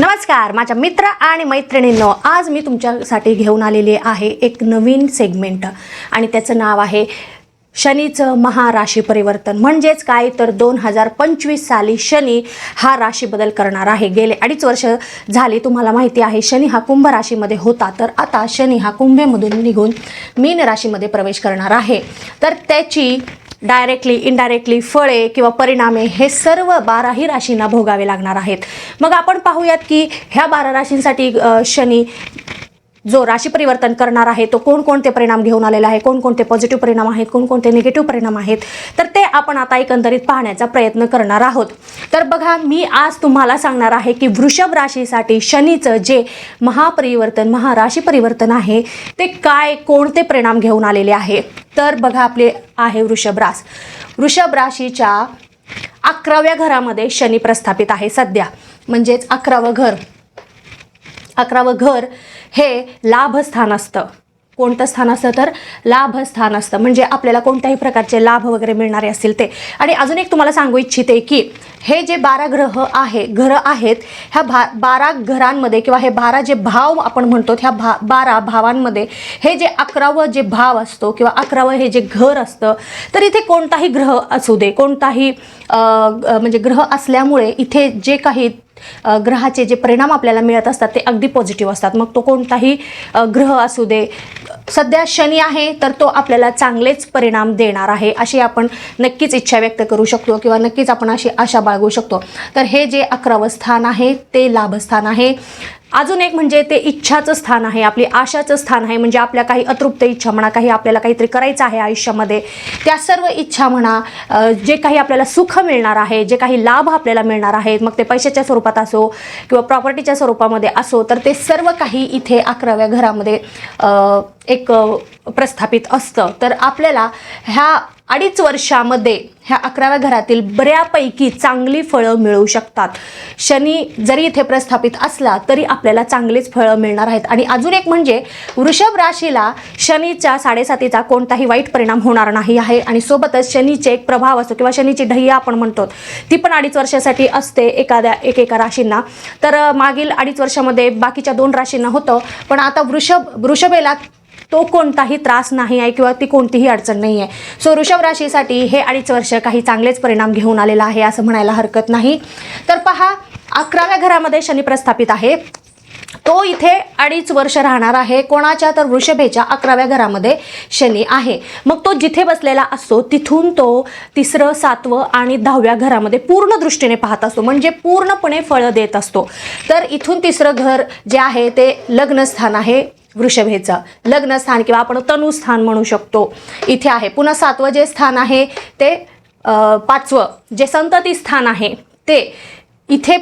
नमस्कार माझ्या मित्र आणि मैत्रिणींनो आज मी तुमच्यासाठी घेऊन आलेली आहे एक नवीन सेगमेंट आणि त्याचं नाव आहे शनीचं महाराशी परिवर्तन. म्हणजेच काय? तर दोन हजार पंचवीस साली शनी हा राशी बदल करणार आहे. गेले अडीच वर्ष झाली तुम्हाला माहिती आहे शनी हा कुंभ राशीमध्ये होता. तर आता शनी हा कुंभेमधून निघून मीन राशीमध्ये प्रवेश करणार आहे. तर त्याची डायरेक्टली इनडायरेक्टली फळे किंवा परिणामे हे सर्व बाराही राशींना भोगावे लागणार आहेत. मग आपण पाहूयात की ह्या बारा राशींसाठी शनी जो राशी परिवर्तन करणार आहे तो कोणकोणते परिणाम घेऊन आलेला आहे कोणकोणते पॉझिटिव्ह परिणाम आहेत कोणकोणते निगेटिव्ह परिणाम आहेत तर ते आपण आता एकंदरीत पाहण्याचा प्रयत्न करणार आहोत. तर बघा मी आज तुम्हाला सांगणार आहे की वृषभ राशीसाठी शनीचं जे महापरिवर्तन महाराशी परिवर्तन आहे ते काय कोणते परिणाम घेऊन आलेले आहे? तर बघा आपले आहे वृषभ रास. वृषभ राशीच्या अकराव्या घरामध्ये शनी प्रस्थापित आहे सध्या. म्हणजेच अकरावं घर. अकरावं घर हे लाभस्थान असतं. कोणतं स्थान असतं तर लाभस्थान असतं. म्हणजे आपल्याला कोणत्याही प्रकारचे लाभ वगैरे मिळणारे असतील ते. आणि अजून एक तुम्हाला सांगू इच्छिते की हे जे बारा ग्रह आहे घरं आहेत ह्या भा बारा घरांमध्ये किंवा हे बारा जे भाव आपण म्हणतो ह्या भा बारा भावांमध्ये हे जे अकरावं जे भाव असतो किंवा अकरावं हे जे घर असतं तर इथे कोणताही ग्रह असू दे. कोणताही म्हणजे ग्रह असल्यामुळे इथे जे काही ग्रहाचे जे परिणाम आपल्याला मिळत असतात ते अगदी पॉझिटिव्ह असतात. मग तो कोणताही ग्रह असू दे सध्या शनी आहे तर तो आपल्याला चांगलेच परिणाम देणार आहे अशी आपण नक्कीच इच्छा व्यक्त करू शकतो किंवा नक्कीच आपण अशी आशा बाळगू शकतो. तर हे जे अकरावं स्थान आहे ते लाभस्थान आहे. अजून एक म्हणजे ते इच्छाचं स्थान आहे आपली आशाचं स्थान आहे म्हणजे आपल्या काही अतृप्त इच्छा म्हणा काही आपल्याला काहीतरी करायचं आहे आयुष्यामध्ये त्या सर्व इच्छा म्हणा जे काही आपल्याला सुख मिळणार आहे जे काही लाभ आपल्याला मिळणार आहेत मग ते पैशाच्या स्वरूपात असो किंवा प्रॉपर्टीच्या स्वरूपामध्ये असो तर ते सर्व काही इथे अकराव्या घरामध्ये एक प्रस्थापित असतं. तर आपल्याला ह्या अडीच वर्षामध्ये ह्या अकराव्या घरातील बऱ्यापैकी चांगली फळं मिळू शकतात. शनी जरी इथे प्रस्थापित असला तरी आपल्याला चांगलीच फळं मिळणार आहेत. आणि अजून एक म्हणजे वृषभ राशीला शनीच्या साडेसातीचा कोणताही वाईट परिणाम होणार नाही आहे. आणि सोबतच शनीचे एक प्रभाव असतो किंवा शनीची ढय्या आपण म्हणतो. ती पण अडीच वर्षासाठी असते एखाद्या एकेका राशींना. तर मागील अडीच वर्षामध्ये बाकीच्या दोन राशींना होतं. पण आता वृषभ वृषभेला तो कोणताही त्रास नाही आहे किंवा ती कोणतीही अडचण नाही आहे. सो वृषभ राशीसाठी हे अडीच वर्ष काही चांगलेच परिणाम घेऊन आलेला आहे असं म्हणायला हरकत नाही. तर पहा अकराव्या घरामध्ये शनी प्रस्थापित आहे. तो इथे अडीच वर्ष राहणार आहे. कोणाच्या? तर वृषभेच्या अकराव्या घरामध्ये शनी आहे. मग तो जिथे बसलेला असतो तिथून तो तिसरं सातवं आणि दहाव्या घरामध्ये पूर्ण दृष्टीने पाहत असतो. म्हणजे पूर्णपणे फळं देत असतो. तर इथून तिसरं घर जे आहे ते लग्नस्थान आहे. वृषभेचं लग्नस्थान किंवा आपण तनुस्थान म्हणू शकतो. इथे आहे. पुन्हा सातवं जे स्थान आहे ते पाचवं. जे संतती स्थान आहे ते इथे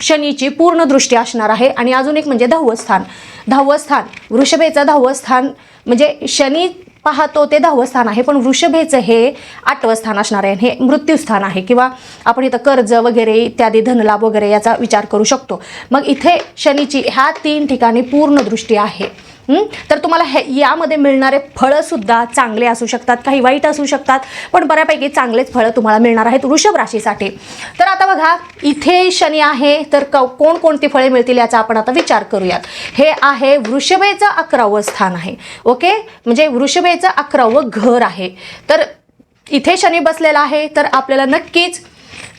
शनीची पूर्ण दृष्टी असणार आहे. आणि अजून एक म्हणजे दहावं स्थान. दहावं स्थान. वृषभेचं दहावं स्थान म्हणजे शनी पाहतो ते दहावं स्थान आहे. पण वृषभेचं हे आठवं स्थान असणार आहे. हे मृत्यूस्थान आहे. किंवा आपण इथं कर्ज वगैरे इत्यादी धनलाभ वगैरे याचा विचार करू शकतो. मग इथे शनीची ह्या तीन ठिकाणी पूर्ण दृष्टी आहे. तर तुम्हाला हे यामध्ये मिळणारे फळंसुद्धा चांगले असू शकतात काही वाईट असू शकतात पण बऱ्यापैकी चांगलेच फळं तुम्हाला मिळणार आहेत वृषभ राशीसाठी. तर आता बघा इथे शनी आहे तर क कोणकोणती फळे मिळतील याचा आपण आता विचार करूयात. हे आहे वृषभेचं अकरावं स्थान आहे ओके? म्हणजे वृषभेचं अकरावं घर आहे. तर इथे शनी बसलेला आहे तर आपल्याला नक्कीच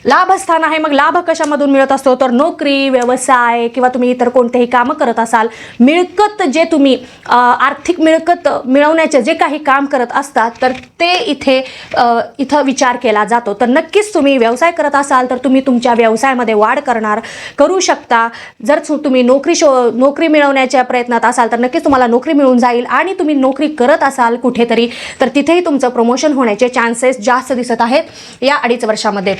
लाभस्थान आहे. मग लाभ कशामधून मिळत असतो? तर नोकरी व्यवसाय किंवा तुम्ही इतर कोणतेही कामं करत असाल मिळकत जे तुम्ही आर्थिक मिळकत मिळवण्याचे जे काही काम करत असतात तर ते इथे इथं विचार केला जातो. तर नक्कीच तुम्ही व्यवसाय करत असाल तर तुम्ही तुमच्या व्यवसायामध्ये वाढ करणार करू शकता. जर तुम्ही नोकरी शो नोकरी मिळवण्याच्या प्रयत्नात असाल तर नक्कीच तुम्हाला नोकरी मिळून जाईल आणि तुम्ही नोकरी करत असाल कुठेतरी तर तिथेही तुमचं प्रमोशन होण्याचे चान्सेस जास्त दिसत आहेत या अडीच वर्षामध्ये.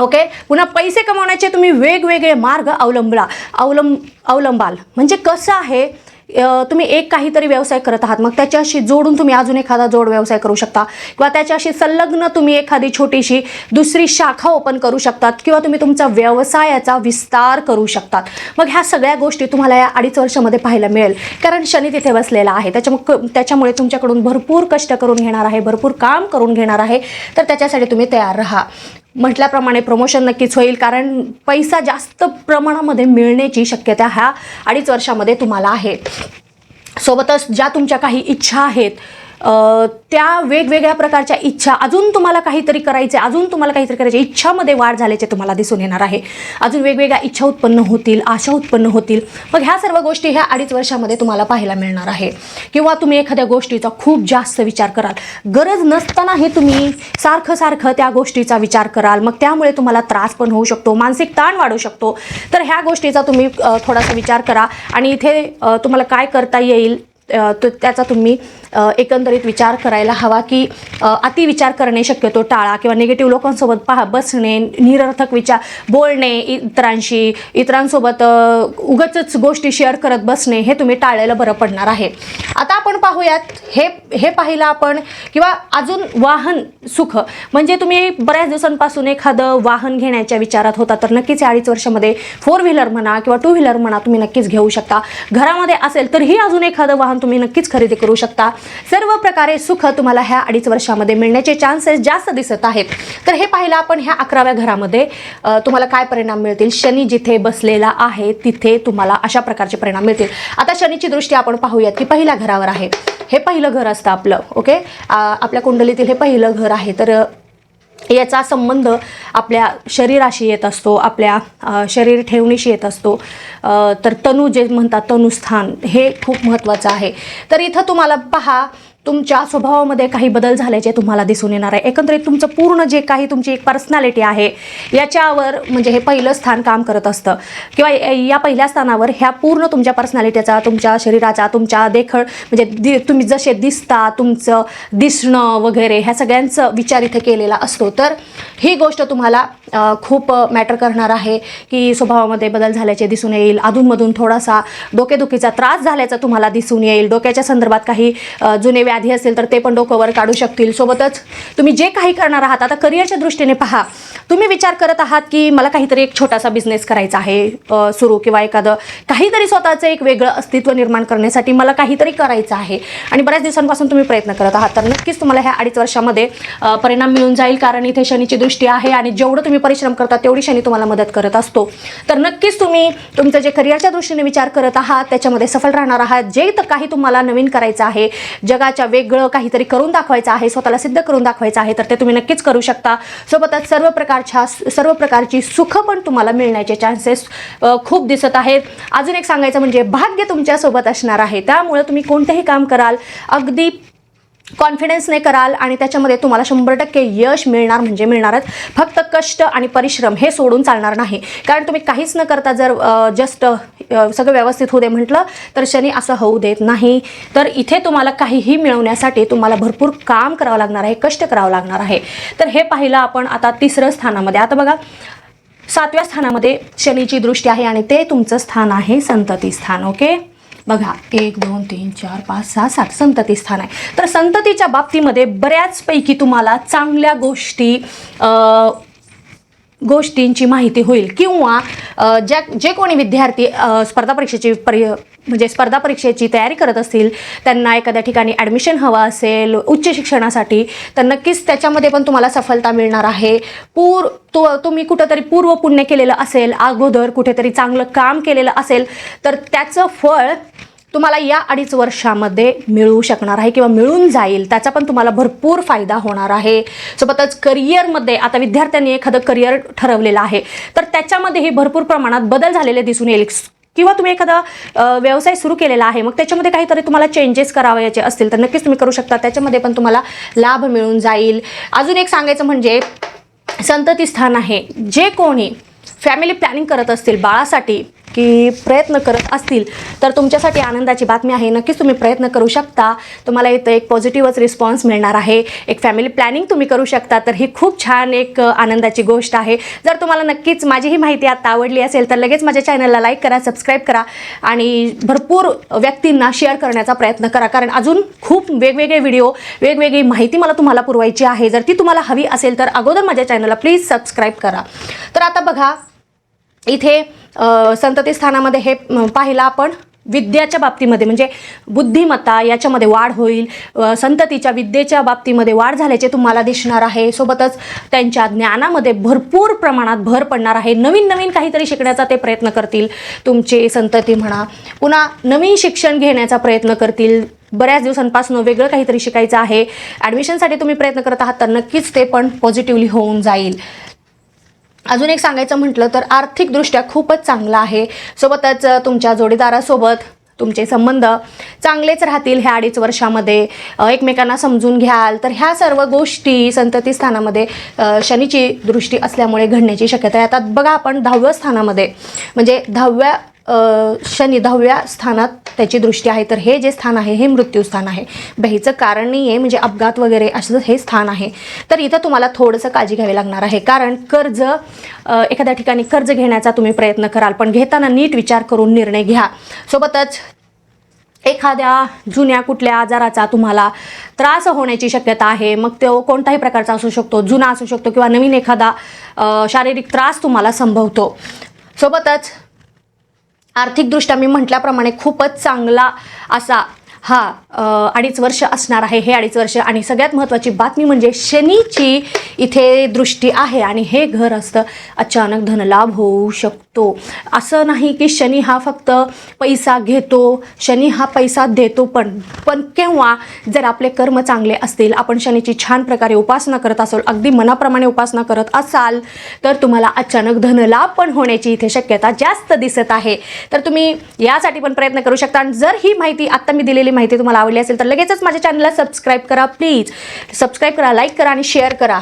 ओके? पुन्हा पैसे कमवण्याचे तुम्ही वेगवेगळे मार्ग अवलंबला अवलंब अवलंबाल. म्हणजे कसं आहे तुम्ही एक काहीतरी व्यवसाय करत आहात मग त्याच्याशी जोडून तुम्ही अजून एखादा जोड व्यवसाय करू शकता. किंवा त्याच्याशी संलग्न तुम्ही एखादी छोटीशी दुसरी शाखा ओपन करू शकतात किंवा तुम्ही तुमचा व्यवसायाचा विस्तार करू शकतात. मग ह्या सगळ्या गोष्टी तुम्हाला या अडीच वर्षामध्ये पाहायला मिळेल. कारण शनी तिथे बसलेला आहे. त्याच्यामुळे त्याच्यामुळे तुमच्याकडून भरपूर कष्ट करून घेणार आहे भरपूर काम करून घेणार आहे. तर त्याच्यासाठी तुम्ही तयार राहा. म्हटल्याप्रमाणे प्रमोशन नक्कीच होईल कारण पैसा जास्त प्रमाणामध्ये मिळण्याची शक्यता ह्या अडीच वर्षामध्ये तुम्हाला आहे. सोबतच ज्या तुमच्या काही इच्छा आहेत त्या वेगवेगळ्या प्रकारच्या इच्छा अजून तुम्हाला काहीतरी करायचे अजून तुम्हाला काहीतरी करायचे इच्छामध्ये वाढ झाल्याचे तुम्हाला दिसून येणार आहे. अजून वेगवेगळ्या इच्छा उत्पन्न होतील आशा उत्पन्न होतील. मग ह्या सर्व गोष्टी ह्या अडीच वर्षामध्ये तुम्हाला पाहायला मिळणार आहे. किंवा तुम्ही एखाद्या गोष्टीचा खूप जास्त विचार कराल. गरज नसतानाही तुम्ही सारखं सारखं त्या गोष्टीचा विचार कराल. मग त्यामुळे तुम्हाला त्रास पण होऊ शकतो मानसिक ताण वाढू शकतो. तर ह्या गोष्टीचा तुम्ही थोडासा विचार करा. आणि इथे तुम्हाला काय करता येईल तो त्याचा तुम्ही एकंदरीत विचार करायला हवा की अतिविचार अति विचार करणे शक्यतो टाळा किंवा निगेटिव्ह लोकांसोबत पहा बसणे निरर्थक विचार बोलणे इतरांशी इतरांसोबत उगच गोष्टी शेअर करत बसणे हे तुम्ही टाळलेलं बरं पडणार आहे. आता आपण पाहूयात हे हे पाहिलं आपण किंवा अजून वाहन सुख. म्हणजे तुम्ही बऱ्याच दिवसांपासून एखादं वाहन घेण्याच्या विचारात होता तर नक्कीच या अडीच वर्षामध्ये फोर व्हीलर म्हणा किंवा टू व्हीलर म्हणा तुम्ही नक्कीच घेऊ शकता. घरामध्ये असेल तरीही अजून एखादं वाहन तुम्ही नक्कीच खरेदी करू शकता. सर्व प्रकारे सुख तुम्हाला ह्या अडीच वर्षामध्ये मिळण्याचे चान्सेस जास्त दिसत आहेत. तर हे पाहिलं आपण ह्या अकराव्या घरामध्ये तुम्हाला काय परिणाम मिळतील? शनी जिथे बसलेला आहे तिथे तुम्हाला अशा प्रकारचे परिणाम मिळतील. आता शनीची दृष्टी आपण पाहूयात की पहिल्या घरावर आहे. हे पहिलं घर असतं आपलं ओके? आपल्या कुंडलीतील हे पहिलं घर आहे. तर याचा संबंध आपल्या शरीराशी येत असतो आपल्या शरीर ठेवणीशी येत असतो. तर तनु जे म्हणतात तनुस्थान हे खूप महत्त्वाचं आहे. तर इथं तुम्हाला पहा तुमच्या स्वभावामध्ये काही बदल झाल्याचे तुम्हाला दिसून येणार आहे? एकंदरीत तुमचं पूर्ण जे काही तुमची एक पर्सनॅलिटी आहे याच्यावर म्हणजे हे पहिलं स्थान काम करत असतं. किंवा या पहिल्या स्थानावर ह्या पूर्ण तुमच्या पर्सनॅलिटीचा तुमच्या शरीराचा तुमच्या देखळ म्हणजे दि तुम्ही जसे दिसता तुमचं दिसणं वगैरे ह्या सगळ्यांचं विचार इथे केलेला असतो. तर ही गोष्ट तुम्हाला खूप मॅटर करणार आहे की स्वभावामध्ये बदल झाल्याचे दिसून येईल. अधूनमधून थोडासा डोकेदुखीचा त्रास झाल्याचा तुम्हाला दिसून येईल. डोक्याच्या संदर्भात काही जुने व्या व्याधी असेल तर ते पण डोकंवर काढू शकतील. सोबतच तुम्ही जे काही करणार आहात आता करिअरच्या दृष्टीने पहा. तुम्ही विचार करत आहात की मला काहीतरी एक छोटासा बिझनेस करायचा आहे सुरू किंवा एखादं काहीतरी स्वतःचं एक वेगळं अस्तित्व निर्माण करण्यासाठी मला काहीतरी करायचं आहे. आणि बऱ्याच दिवसांपासून तुम्ही प्रयत्न करत आहात. तर नक्कीच तुम्हाला ह्या अडीच वर्षामध्ये परिणाम मिळून जाईल. कारण इथे शनीची दृष्टी आहे आणि जेवढं तुम्ही परिश्रम करता तेवढी शनी तुम्हाला मदत करत असतो. तर नक्कीच तुम्ही तुमचं जे करिअरच्या दृष्टीने विचार करत आहात त्याच्यामध्ये सफल राहणार आहात. जे तर काही तुम्हाला नवीन करायचं आहे जगाच्या वेगळं काहीतरी करून दाखवायचं आहे स्वतःला सिद्ध करून दाखवायचं आहे तर ते तुम्ही नक्कीच करू शकता. सोबतच सर्व प्रकारच्या सर्व प्रकारची सुखं पण तुम्हाला मिळण्याचे चान्सेस खूप दिसत आहेत. अजून एक सांगायचं म्हणजे भाग्य तुमच्यासोबत असणार आहे. त्यामुळे तुम्ही कोणतेही काम कराल अगदी कॉन्फिडन्सने कराल आणि त्याच्यामध्ये तुम्हाला शंभर टक्के यश मिळणार म्हणजे मिळणारच फक्त कष्ट आणि परिश्रम हे सोडून चालणार नाही. कारण तुम्ही काहीच न करता जर जस्ट सगळं व्यवस्थित होऊ दे म्हटलं तर शनी असं होऊ देत नाही. तर इथे तुम्हाला काहीही मिळवण्यासाठी तुम्हाला भरपूर काम करावं लागणार आहे कष्ट करावं लागणार आहे. तर हे पाहिलं आपण आता तिसरं स्थानामध्ये. आता बघा सातव्या स्थानामध्ये शनीची दृष्टी आहे आणि ते तुमचं स्थान आहे संतती स्थान ओके? बघा एक दोन तीन चार पाच सहा सात संतती स्थान आहे. तर संततीच्या बाबतीमध्ये बऱ्याचपैकी तुम्हाला चांगल्या गोष्टी गोष्टींची माहिती होईल. किंवा ज्या जे कोणी विद्यार्थी स्पर्धा परीक्षेची परि म्हणजे स्पर्धा परीक्षेची तयारी करत असतील त्यांना एखाद्या ठिकाणी ॲडमिशन हवं असेल उच्च शिक्षणासाठी तर नक्कीच त्याच्यामध्ये पण तुम्हाला सफलता मिळणार आहे. पूर तो तुम्ही कुठंतरी पूर्व पुण्य केलेलं असेल अगोदर कुठेतरी चांगलं काम केलेलं असेल तर त्याचं फळ तुम्हाला या अडीच वर्षामध्ये मिळू शकणार आहे किंवा मिळून जाईल. त्याचा पण तुम्हाला भरपूर फायदा होणार आहे. सोबतच करिअरमध्ये आता विद्यार्थ्यांनी एखादं करिअर ठरवलेलं आहे तर त्याच्यामध्येही भरपूर प्रमाणात बदल झालेले दिसून येईल. किंवा तुम्ही एखादा व्यवसाय सुरू केलेला आहे मग त्याच्यामध्ये काहीतरी तुम्हाला चेंजेस करावयाचे असतील तर नक्कीच तुम्ही करू शकता. त्याच्यामध्ये पण तुम्हाला लाभ मिळून जाईल. अजून एक सांगायचं म्हणजे संतती स्थान आहे. जे कोणी फॅमिली प्लॅनिंग करत असतील बाळासाठी की प्रयत्न करत असतील तर तुमच्यासाठी आनंदाची बातमी आहे. नक्कीच तुम्ही प्रयत्न करू शकता. तुम्हाला इथं एक पॉझिटिव्हच रिस्पॉन्स मिळणार आहे. एक फॅमिली प्लॅनिंग तुम्ही करू शकता तर ही खूप छान एक आनंदाची गोष्ट आहे. जर तुम्हाला नक्कीच माझी ही माहिती आता आवडली असेल तर लगेच माझ्या चॅनलला लाईक करा सबस्क्राईब करा आणि भरपूर व्यक्तींना शेअर करण्याचा प्रयत्न करा. कारण अजून खूप वेगवेगळे व्हिडिओ वेगवेगळी माहिती मला तुम्हाला पुरवायची आहे. जर ती तुम्हाला हवी असेल तर अगोदर माझ्या चॅनलला प्लीज सबस्क्राईब करा. तर आता बघा इथे संतती स्थानामध्ये हे पाहिलं आपण. विद्याच्या बाबतीमध्ये म्हणजे बुद्धिमत्ता याच्यामध्ये वाढ होईल. संततीच्या विद्येच्या बाबतीमध्ये वाढ झाल्याचे तुम्हाला दिसणार आहे. सोबतच त्यांच्या ज्ञानामध्ये भरपूर प्रमाणात भर पडणार आहे. नवीन नवीन काहीतरी शिकण्याचा ते प्रयत्न करतील. तुमचे संतती म्हणा पुन्हा नवीन शिक्षण घेण्याचा प्रयत्न करतील. बऱ्याच दिवसांपासून वेगळं काहीतरी शिकायचं आहे. ॲडमिशनसाठी तुम्ही प्रयत्न करत आहात तर नक्कीच ते पण पॉझिटिव्हली होऊन जाईल. अजून एक सांगायचं म्हटलं तर आर्थिकदृष्ट्या खूपच चांगलं आहे. सोबतच तुमच्या जोडीदारासोबत तुमचे संबंध चांगलेच राहतील ह्या अडीच वर्षामध्ये. एकमेकांना समजून घ्याल. तर ह्या सर्व गोष्टी संतती स्थानामध्ये शनीची दृष्टी असल्यामुळे घडण्याची शक्यता आहे. आता बघा आपण दहाव्या स्थानामध्ये. म्हणजे दहाव्या शनी दहाव्या स्थानात त्याची दृष्टी आहे. तर हे जे स्थान आहे हे मृत्यूस्थान आहे. भ्यायचं कारण नाही आहे म्हणजे अपघात वगैरे असं हे स्थान आहे. तर इथं तुम्हाला थोडंसं काळजी घ्यावी लागणार आहे. कारण कर्ज एखाद्या ठिकाणी कर्ज घेण्याचा तुम्ही प्रयत्न कराल पण घेताना नीट विचार करून निर्णय घ्या. सोबतच एखाद्या जुन्या कुठल्या आजाराचा तुम्हाला त्रास होण्याची शक्यता आहे मग तो कोणताही प्रकारचा असू शकतो जुना असू शकतो किंवा नवीन एखादा शारीरिक त्रास तुम्हाला संभवतो. सोबतच आर्थिकदृष्ट्या मी म्हटल्याप्रमाणे खूपच चांगला असा हा अडीच वर्ष असणार आहे हे अडीच वर्ष. आणि सगळ्यात महत्त्वाची बातमी म्हणजे शनीची इथे दृष्टी आहे आणि हे घर असतं अचानक धनलाभ होऊ शकतो. असं नाही की शनी हा फक्त पैसा घेतो शनी हा पैसा देतो पण पण केव्हा जर आपले कर्म चांगले असतील आपण शनीची छान प्रकारे उपासना करत असाल अगदी मनाप्रमाणे उपासना करत असाल तर तुम्हाला अचानक धनलाभ पण होण्याची इथे शक्यता जास्त दिसत आहे. तर तुम्ही यासाठी पण प्रयत्न करू शकता. आणि जर ही माहिती आत्ता मी दिलेली माहिती तुम्हाला आवडली असेल तर लगेचच माझ्या चॅनलला सबस्क्राईब करा प्लीज. सबस्क्राईब करा लाईक करा आणि शेअर करा.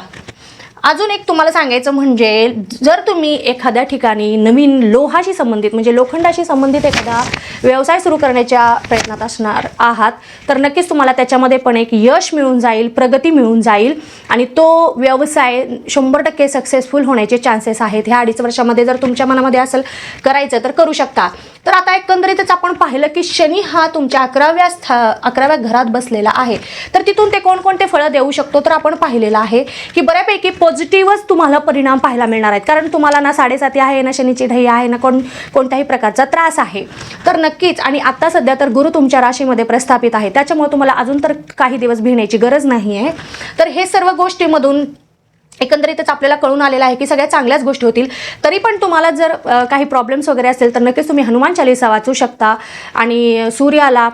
अजून एक तुम्हाला सांगायचं म्हणजे जर तुम्ही एखाद्या ठिकाणी नवीन लोहाशी संबंधित म्हणजे लोखंडाशी संबंधित एखादा व्यवसाय सुरू करण्याच्या प्रयत्नात असणार आहात तर नक्कीच तुम्हाला त्याच्यामध्ये पण एक यश मिळून जाईल प्रगती मिळून जाईल आणि तो व्यवसाय शंभर टक्के सक्सेसफुल होण्याचे चान्सेस आहेत. ह्या अडीच वर्षामध्ये जर तुमच्या मनामध्ये असेल करायचं तर करू शकता. तर आता एकंदरीतच आपण पाहिलं की शनी हा तुमच्या अकराव्या स्था अकराव्या घरात बसलेला आहे. तर तिथून ते कोणकोणते फळं देऊ शकतो तर आपण पाहिलेलं आहे की बऱ्यापैकी पॉझिटिव्हच तुम्हाला परिणाम पाहायला मिळणार आहेत. कारण तुम्हाला ना साडेसाती आहे ना शनीची ढही आहे ना कोण कोणत्याही प्रकारचा त्रास आहे. तर नक्कीच आणि आता सध्या तर गुरु तुमच्या राशीमध्ये प्रस्थापित आहे. त्याच्यामुळे तुम्हाला अजून तर काही दिवस भिण्याची गरज नाही आहे. तर हे सर्व गोष्टीमधून एकंदरीतच आपल्याला कळून आलेलं आहे की सगळ्या चांगल्याच गोष्टी होतील. तरी पण तुम्हाला जर काही प्रॉब्लेम्स वगैरे असेल तर नक्कीच तुम्ही हनुमान चालिसा वाचू शकता. आणि सूर्याला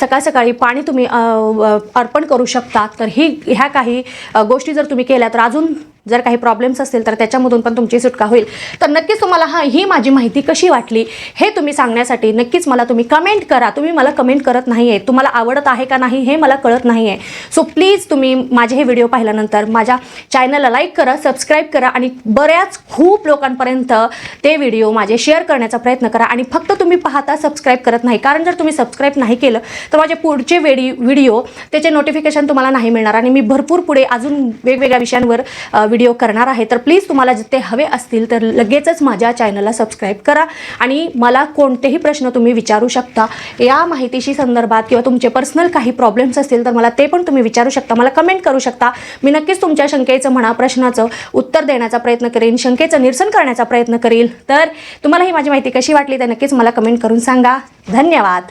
सकाळ सकाळी पाणी तुम्ही अर्पण करू शकता. तर ही ह्या काही गोष्टी जर तुम्ही केल्या तर अजून जर काही प्रॉब्लेम्स असतील तर त्याच्यामधून पण तुमची सुटका होईल. तर नक्कीच तुम्हाला हा ही माझी माहिती कशी वाटली हे तुम्ही सांगण्यासाठी नक्कीच मला तुम्ही कमेंट करा. तुम्ही मला कमेंट करत नाही आहे तुम्हाला आवडत आहे का नाही हे मला कळत नाही आहे सो प्लीज तुम्ही माझे हे व्हिडिओ पाहिल्यानंतर माझ्या चॅनलला लाईक करा सबस्क्राईब करा आणि बऱ्याच खूप लोकांपर्यंत ते व्हिडिओ माझे शेअर करण्याचा प्रयत्न करा. आणि फक्त तुम्ही पाहता सबस्क्राईब करत नाही. कारण जर तुम्ही सबस्क्राईब नाही केलं तर माझे पुढचे वेडी व्हिडिओ त्याचे नोटिफिकेशन तुम्हाला नाही मिळणार. आणि मी भरपूर पुढे अजून वेगवेगळ्या विषयांवर व्हिडिओ करणार आहे तर प्लीज तुम्हाला जे ते हवे असतील तर लगेचच माझ्या चॅनलला सबस्क्राईब करा. आणि मला कोणतेही प्रश्न तुम्ही विचारू शकता या माहितीशी संदर्भात किंवा तुमचे पर्सनल काही प्रॉब्लेम्स असतील तर मला ते पण तुम्ही विचारू शकता. मला कमेंट करू शकता. मी नक्कीच तुमच्या शंकेचं म्हणा प्रश्नाचं उत्तर देण्याचा प्रयत्न करेन शंकेचं निरसन करण्याचा प्रयत्न करेल. तर तुम्हाला ही माझी माहिती कशी वाटली तर नक्कीच मला कमेंट करून सांगा. धन्यवाद.